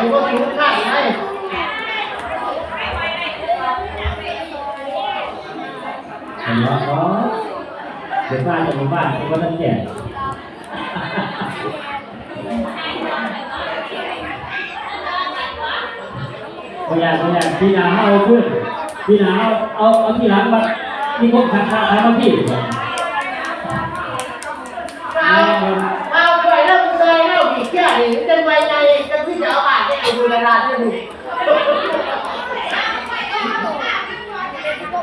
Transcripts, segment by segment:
ถือว่าคุ้มค่าไงเห็นไหมอ๋อเดี๋ยวบ้านจะมาบ้านเพราะว่าท่านแก่พยายามพยายามพี่นาเอาขึ้นพี่นาเอาเอาเอาที่หลังมาที่พวกขัดขัดขัดมาพี่ เอาเอาไปเริ่มเลยเริ่มผีเชื่อดิเป็นไวในจะพี่จะเอาบาท เนี่รู้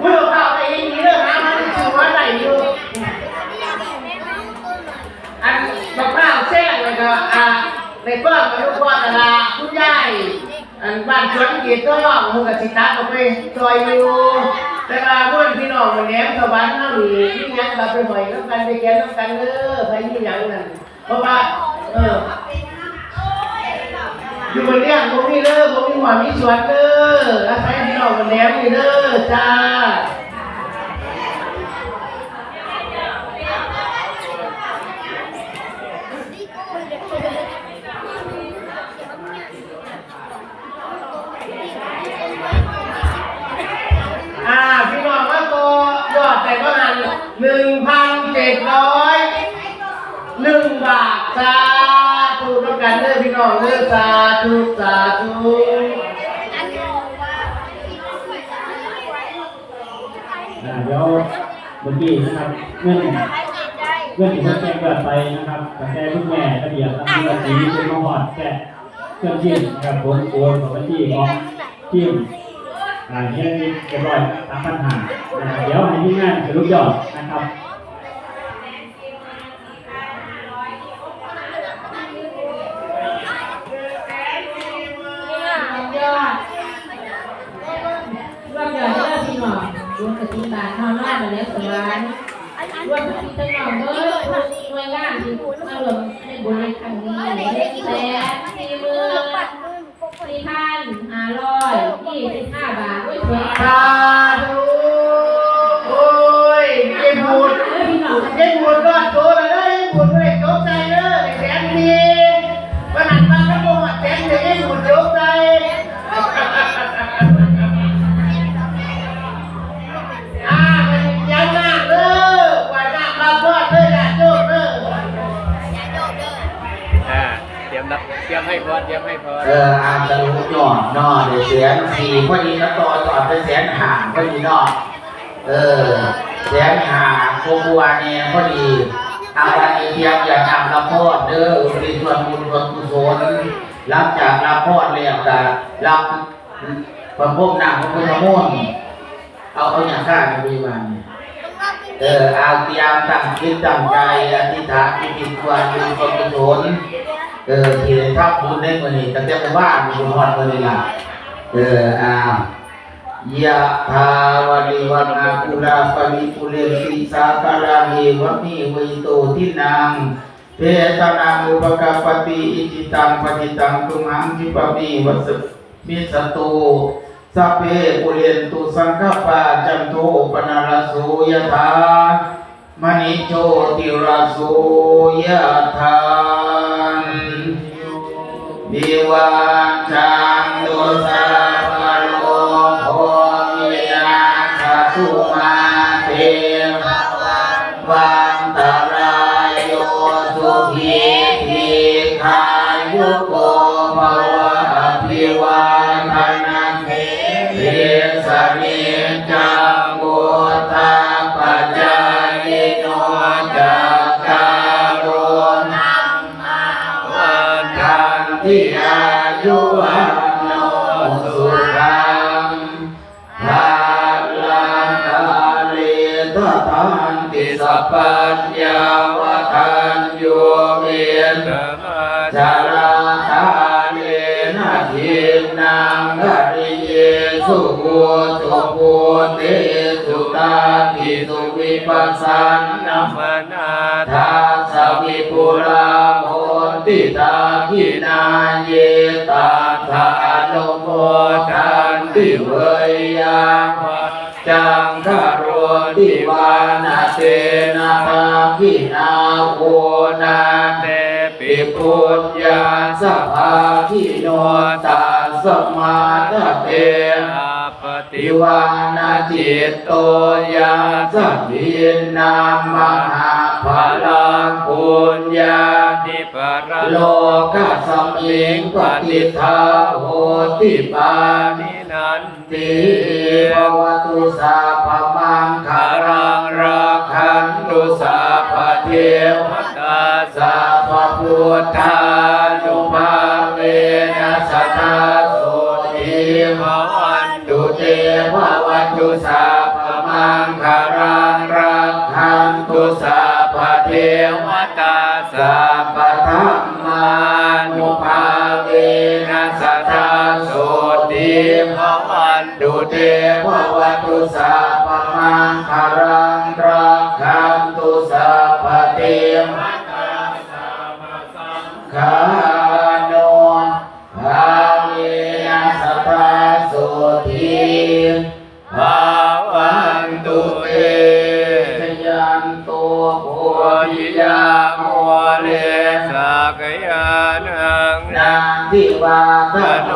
เมื่อข่าไปอย่างนี้เรื่องนะมันคือว่าไหนอยู่อันบักข้าวแซ่บเลยก็อ่าในก้อนกับลูกก้อนอะไรผู้ใหญ่อันบ้านสวนเกียรติก็หูกับสิตาก็ไปซอยอยู่แต่ว่าพวกพี่น้องมันแหนมสวรรค์นั่งอยู่ที่ยังเราไปหอยน้ำกันไปแกนน้ำกันเด้อไปที่ยังนั่นเพราะว่าเออ อยู่บนเรื่องผมมีเด้อผมมีหัวมีสวนเด้ออาศัยพี่น้องมันแหนมอยู่เด้อจ้าอ่าพี่น้องว่าตัวยอดแต่ก็หันหนึ่งพันเจ็ดร้อยหนึ่งบาทสาธุต้องกันเด้ องเด้อสาธุสาธุอ่าเดี๋ยวเมื่อกี้นะครับเงื่อนเงื่อนที่ท่าแจ้งเกิดไปนะครับตั้งแต่ลูกแม่ระเบียบตั้งแต่สีเป็นมหอดแก่เครื่องจิ้มนะครับผมโอนของบัญชีของจิ้มอ่าเงี้ยนี่เรียบร้อยตามปัญหานะเดี๋ยวให้ที่งานสรุปยอดนะครับ ยอดรวมยอดเลิกพี่หมอรวมกติบาทนอนน้อยมา แล้วสวรรค์รวมกติตั้งหน่อเบิร์ดหน่วยงานที่มารวมในบุญในครั้งนี้แสนสี่หมื่นสี่พันห้าร้อยยี่สิบห้าบาทด้วยสวยสาธุโอ้ยเจ็บปวดเออพี่หมอเจ็บปว เตรียมให้พรเตรียมให้พรเอออาจจะรู้หยอดนอเดี๋ยวแสนสี่พอดีแล้วต่อจอดไปแสนห่างพอดีนอเออแสนห่างโคบัวเนี่ยพอดีอาวันนี้เพียงอย่ากทำละพอดเด้อเป็นส่วนบุญส่วนกุศลรับจากละพอดแล้วก็รับพระพุทธนามพระพุทธมนต์เอาเอาอย่างข้าในวิวันเนี่ย เออเอาเตรียมตั้งคิดตั้งใจอธิษฐานที่ผิดควรบุญกุศลเออที่ได้ทำบุญได้เมื้อนี้ตั้งแต่เมื่อวานบุญฮอดเมื้อนี้ละเอออ้าวยะทาวะลิวันาคุลาปริปุเรนติสาคาราเมวะมิวิโตทินังเทตนังอุปกปปติอิจิตังปฏิตังตุมังคิปะมิวัสมิสตุ สัพเพปุเรนตุสังคปาจันโทปนาลโสยะถามณิโชติราโสยะถานวิวันจังโตสา สมิจัง สุโภสุโภเตสุตาทิสุวิปัสสันนะมานาทาสวิปุราโหติตาคินาเยตาทานุโมทันติเวยยังจังคารวติวานาเตนะภาคินาโวนาเตปิปุญญาสภาทิโนตัสมาทเตอา ติวานาจิตโตยาสัพพินามหาภาลังปุญญานิปรโลกสัมลิงปฏิทาโหติปานินันติภวตุสาพมังคารังรา สัพเทวตาสัพพธรรมานุภาเวนัสตาสุติภวันดุเตภวตุสัพมังคารังรักขันตุสัพเทวตาสัพสังฆา ทิวาทโน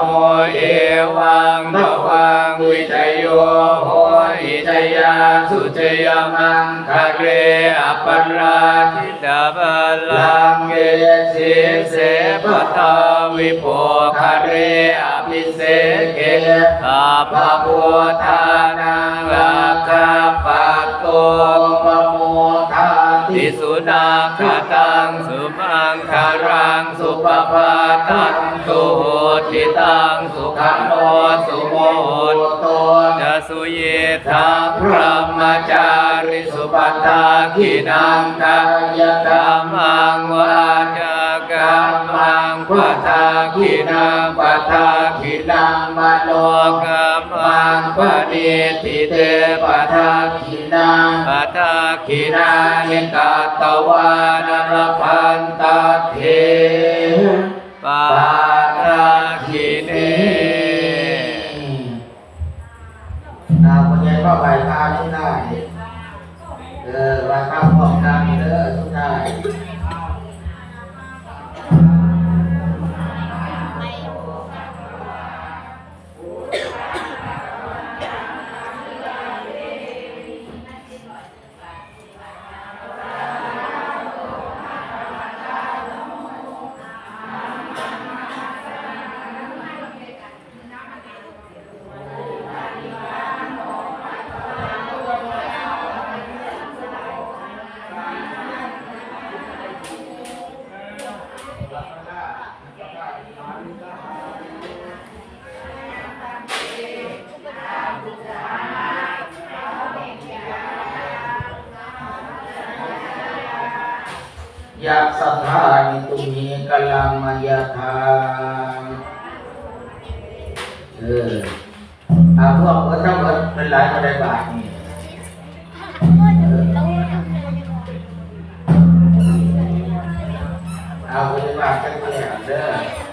เอวังทวังวิจโยโหอิจยาสุจยมังคะเรอปราทิดาบาลังเกสิเสปทาวิโภคาเรอภิเสเกอาภปะพุทธานังราคาปะโตปะโมทา ติสุนาคตังสุมังคารังสุปภาตังสุโหติตังสุขันโนสุโมโตจะสุเยธาพระมจาริสุปตาขินังกายกรรมังวาจากรรมังปัตตาขินังปัตตาขินังมโนกรรมังปณิติเตปัตตาขิ นังอัตตาคินางนิกาตวานรพันตเยักษ์สัทธานิตุมีกลังมายาทางเออเอาพวกเมื่อทั้งหมดเป็นหลายประเด็นบาทนี่เอาประเด็นบาทกันแก่เด้อ